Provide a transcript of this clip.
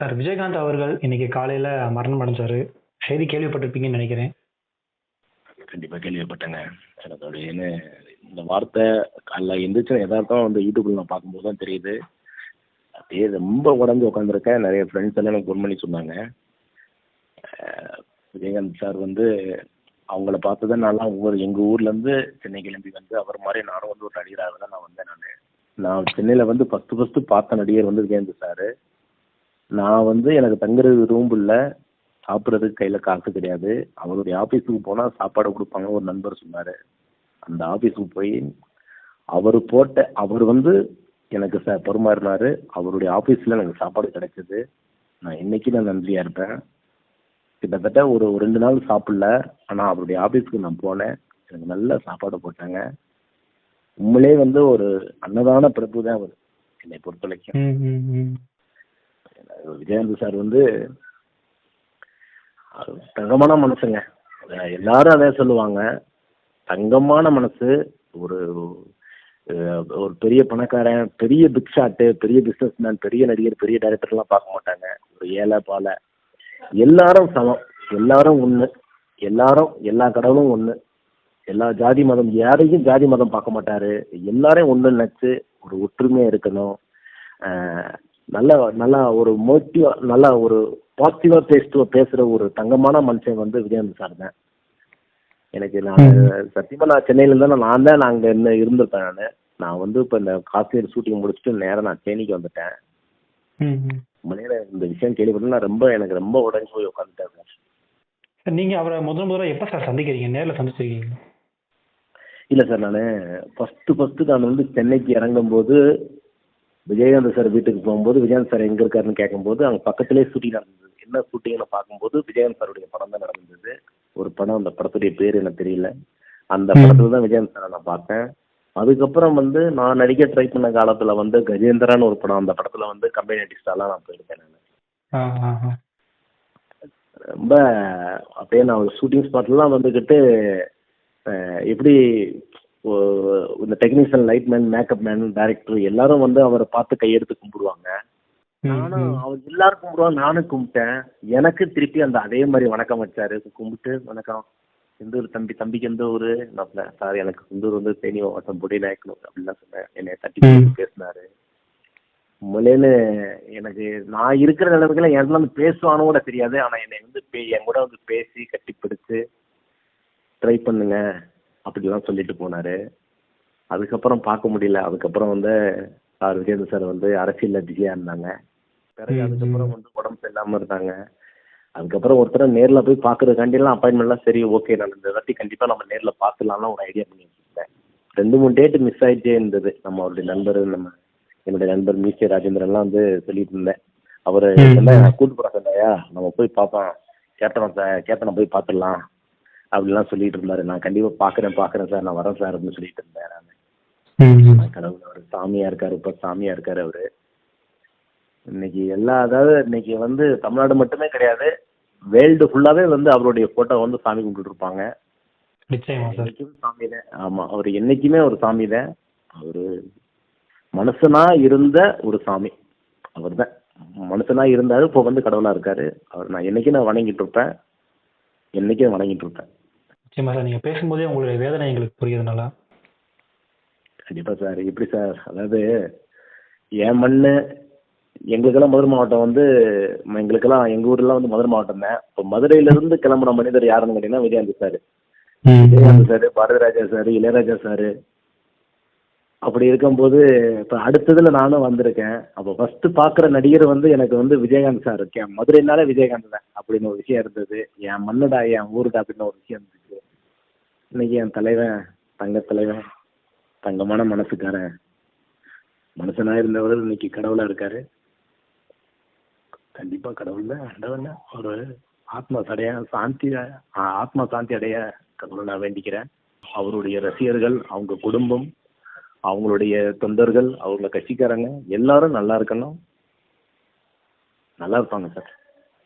Sir Vijayakanth அவர்கள் இன்னைக்கு காலையில மரணம் அடைஞ்சாரு. செய்தி கேள்விப்பட்டிருப்பீங்கன்னு நினைக்கிறேன். கண்டிப்பாக கேள்விப்பட்டேங்க. எனக்கு அது இந்த வார்த்தை காலைல எந்திரிச்சு எதார்த்தம் வந்து யூடியூப்ல நான் பார்க்கும்போது தான் தெரியுது. அப்படியே ரொம்ப உடஞ்சி உட்காந்துருக்கேன் நிறைய ஃப்ரெண்ட்ஸ் எல்லாம் எனக்கு ஃபோன் பண்ணி சொன்னாங்க. விஜயகாந்த் சார் வந்து அவங்கள பார்த்து தான் நான்லாம் ஒவ்வொரு எங்கள் ஊர்லேருந்து சென்னை கிளம்பி வந்து அவர் மாதிரி நானும் வந்து ஒரு நடிகராக தான் நான் வந்தேன் நான். நான் சென்னையில் வந்து ஃபஸ்ட்டு ஃபஸ்ட்டு பார்த்த நடிகர் வந்து விஜயகாந்த் சார். நான் வந்து எனக்கு தங்குறது ரூம் இல்லை. சாப்பிட்றதுக்கு கையில் காசு கிடையாது. அவருடைய ஆஃபீஸுக்கு போனால் சாப்பாடு கொடுப்பாங்க ஒரு நண்பர் சொன்னார். அந்த ஆஃபீஸுக்கு போய் அவர் போட்ட அவர் வந்து எனக்கு ச பரிமாறினாரு. அவருடைய ஆஃபீஸில் எனக்கு சாப்பாடு கிடைச்சிது. நான் இன்னைக்கு நான் நன்றியாக இருப்பேன். கிட்டத்தட்ட ஒரு ரெண்டு நாள் சாப்பிடல. ஆனால் அவருடைய ஆஃபீஸுக்கு நான் போனேன். எனக்கு நல்ல சாப்பாடு போட்டாங்க. உண்மையிலே வந்து ஒரு அன்னதான பிரபு தான் அவர். என்னை பொறுத்த வரைக்கும். விஜயகாந்த் சார் வந்து தங்கமான மனசுங்க. எல்லாரும் அதே சொல்லுவாங்க. தங்கமான மனசு ஒரு ஒரு பெரிய பணக்காரன் பெரிய பிக் ஷாட்டு பெரிய பிஸ்னஸ் மேன் பெரிய நடிகர் பெரிய டைரக்டர்லாம் பார்க்க மாட்டாங்க. ஒரு ஏழை பால எல்லாரும் சமம். எல்லாரும் ஒன்று எல்லாரும் எல்லா கடவுளும் ஒன்று எல்லா ஜாதி மதம் யாரையும் ஜாதி மதம் பார்க்க மாட்டாரு. எல்லாரையும் ஒன்று நினச்சி ஒரு ஒற்றுமையாக இருக்கணும். நல்ல நல்லா ஒரு மோட்டிவா நல்லா ஒரு பாசிட்டிவா பேசிட்டு பேசுற ஒரு தங்கமான மனுஷன் வந்து விஜயகாந்த் சார் தான். எனக்கு நான் சத்தியமா நான் சென்னையில இருந்தா நான் தான் நான் அங்க என்ன இருந்திருப்பேன் நான். நான் வந்து இப்போ இந்த காஷ்மீர் ஷூட்டிங் முடிச்சுட்டு நேரா நான் தேனிக்கு வந்துட்டேன். ம், ம். உண்மையிலே இந்த விஷயம் கேள்விப்பட்டு நான் ரொம்ப எனக்கு ரொம்ப உடஞ்சி போய் உட்காந்துட்டேன் சார் நீங்க அவரை முதல் முதல்ல எப்ப சார் சந்திக்கிறீங்க? நேர்ல சந்திச்சிருக்கீங்க இல்லை சார் நான் ஃபஸ்ட்டு ஃபஸ்ட்டு நான் வந்து சென்னைக்கு இறங்கும்போது விஜயகாந்த் சார் வீட்டுக்கு போகும்போது விஜயகாந்த் சார் எங்கே இருக்காருன்னு கேட்கும்போது அங்கே பக்கத்துலேயே ஷூட்டிங் நடந்தது. என்ன ஷூட்டிங்னு பார்க்கும்போது விஜயகாந்த் சாருடைய படம் தான் நடந்தது. ஒரு படம் அந்த படத்துடைய பேர் எனக்கு தெரியல. அந்த. படத்துல தான் விஜயகாந்த் சாரை நான் பார்த்தேன். அதுக்கப்புறம் வந்து நான் நடிக்க ட்ரை பண்ண காலத்தில் வந்து கஜேந்திரான்னு ஒரு படம் அந்த படத்தில் வந்து கம்பெனி ஆர்டிஸ்டாலாம் நான் போயிருக்கேன் நான். ரொம்ப அப்படியே நான் ஒரு ஷூட்டிங் ஸ்பாட்லாம் வந்துக்கிட்டு எப்படி இந்த technician light man makeup man director எல்லாரும் வந்து அவரை பார்த்து கையெடுத்து கும்பிடுவாங்க. நானும். அவர் எல்லாரும் கும்பிடுவாங்க நானும் கும்பிட்டேன். எனக்கு திருப்பி அந்த அதே மாதிரி வணக்கம் வச்சாரு. கும்பிட்டு வணக்கம். எந்த ஊர் தம்பி தம்பிக்கு எந்த ஊர்? நான் சார் எனக்கு குந்தூர் வந்து தேனி மாவட்டம் பொடி நாயக்கணும் அப்படின்லாம் சொன்னேன். என்னை தட்டி பேசினாரு. உண்மையிலேன்னு எனக்கு நான் இருக்கிற நிலைமைக்குள்ள என்கிட்ட வந்து பேசுவானு கூட தெரியாது. ஆனால் என்னை வந்து என் கூட வந்து பேசி கட்டிப்பிடிச்சு ட்ரை பண்ணுங்க. அப்படிலாம் சொல்லிட்டு போனாரு. அதுக்கப்புறம் பார்க்க முடியல. அதுக்கப்புறம் வந்து சார் விஜயேந்திர சார் வந்து அரசியலில் பிஸியாக இருந்தாங்க. பிறகு அதுக்கப்புறம். வந்து உடம்பு சரியில்லாமல் இருந்தாங்க. அதுக்கப்புறம் ஒருத்தரை நேரில் போய் பார்க்கறதுக்காண்டிலாம் அப்பாயின்மெண்ட்லாம் சரி ஓகே நான் இந்த வாட்டி கண்டிப்பாக நம்ம நேரில் பார்த்துலாம்லாம் ஒரு ஐடியா பண்ணி வச்சுருந்தேன் ரெண்டு மூணு டேட்டு மிஸ் ஆகிட்டே இருந்தது. நம்ம அவருடைய நண்பர் நம்ம என்னுடைய நண்பர் மீசே ராஜேந்திரன்லாம் வந்து சொல்லிட்டு இருந்தேன். அவர். கூட்டு போகிற சொன்னாயா நம்ம போய் பார்ப்போம். கேட்டனை கேட்டனை போய் பார்த்துடலாம். அப்படிலாம் சொல்லிட்டு இருந்தாரு. நான் கண்டிப்பாக பார்க்குறேன் பார்க்குறேன் சார். நான் வரேன் சார் அப்படின்னு சொல்லிட்டு இருந்தேன் நான். கடவுள் அவர் சாமியா இருக்காரு. இப்போ சாமியா இருக்காரு அவரு. இன்னைக்கு எல்லா அதாவது இன்னைக்கு வந்து தமிழ்நாடு மட்டுமே கிடையாது. வேர்ல்டு ஃபுல்லாவே வந்து அவருடைய போட்டோ வந்து சாமி கும்பிட்டு இருப்பாங்க. சாமி தான் ஆமா அவர் என்னைக்குமே ஒரு சாமி தான் அவரு மனுஷனா இருந்த ஒரு சாமி. அவர் தான் மனுஷனா இருந்தாரு இப்போ வந்து கடவுளா இருக்காரு. அவர் நான் என்னைக்கும் நான் வணங்கிட்டு இருப்பேன். என்னைக்கும் வணங்கிட்டு இருப்பேன். நிச்சயமா சார் நீங்க பேசும்போதே உங்களுடைய வேதனை எங்களுக்கு புரியுது நல்லா கண்டிப்பா சார் எப்படி சார் அதாவது என் மண்ணு எங்களுக்கெல்லாம் மதுரை மாவட்டம் வந்து எங்களுக்கெல்லாம் எங்க ஊர்லாம் வந்து மதுரை மாவட்டம் தான். இப்போ மதுரையில இருந்து கிளம்புன மனிதர் யாருன்னு கேட்டீங்கன்னா Vijayakanth sir. Vijayakanth sir Bharathiraja sir Ilaiyaraaja sir அப்படி இருக்கும்போது இப்போ அடுத்ததுல நானும் வந்திருக்கேன். அப்போ ஃபர்ஸ்ட் பார்க்குற நடிகர் வந்து எனக்கு வந்து விஜயகாந்த் சார் இருக்கேன் மதுரைனாலே விஜயகாந்த் தான். அப்படின்னு ஒரு விஷயம் இருந்தது. என் மண்ணுடா என் ஊருடா அப்படின்னு ஒரு விஷயம் இருந்துச்சு இன்னைக்கு என் தலைவன் தங்க தலைவன் தங்கமான மனசுக்காரன். மனுஷனா இருந்தவர் இன்னைக்கு கடவுளா இருக்காரு. கண்டிப்பா கடவுள் தான் ஆண்டவன் ஒரு ஆத்மா சடைய சாந்தி ஆத்மா சாந்தி அடைய கடவுளை நான் வேண்டிக்கிறேன். அவருடைய ரசிகர்கள் அவங்க குடும்பம் அவங்களுடைய தொண்டர்கள் அவங்க கட்சிக்காரங்க எல்லாரும் நல்லா இருக்கணும். நல்லா இருப்பாங்க சார்.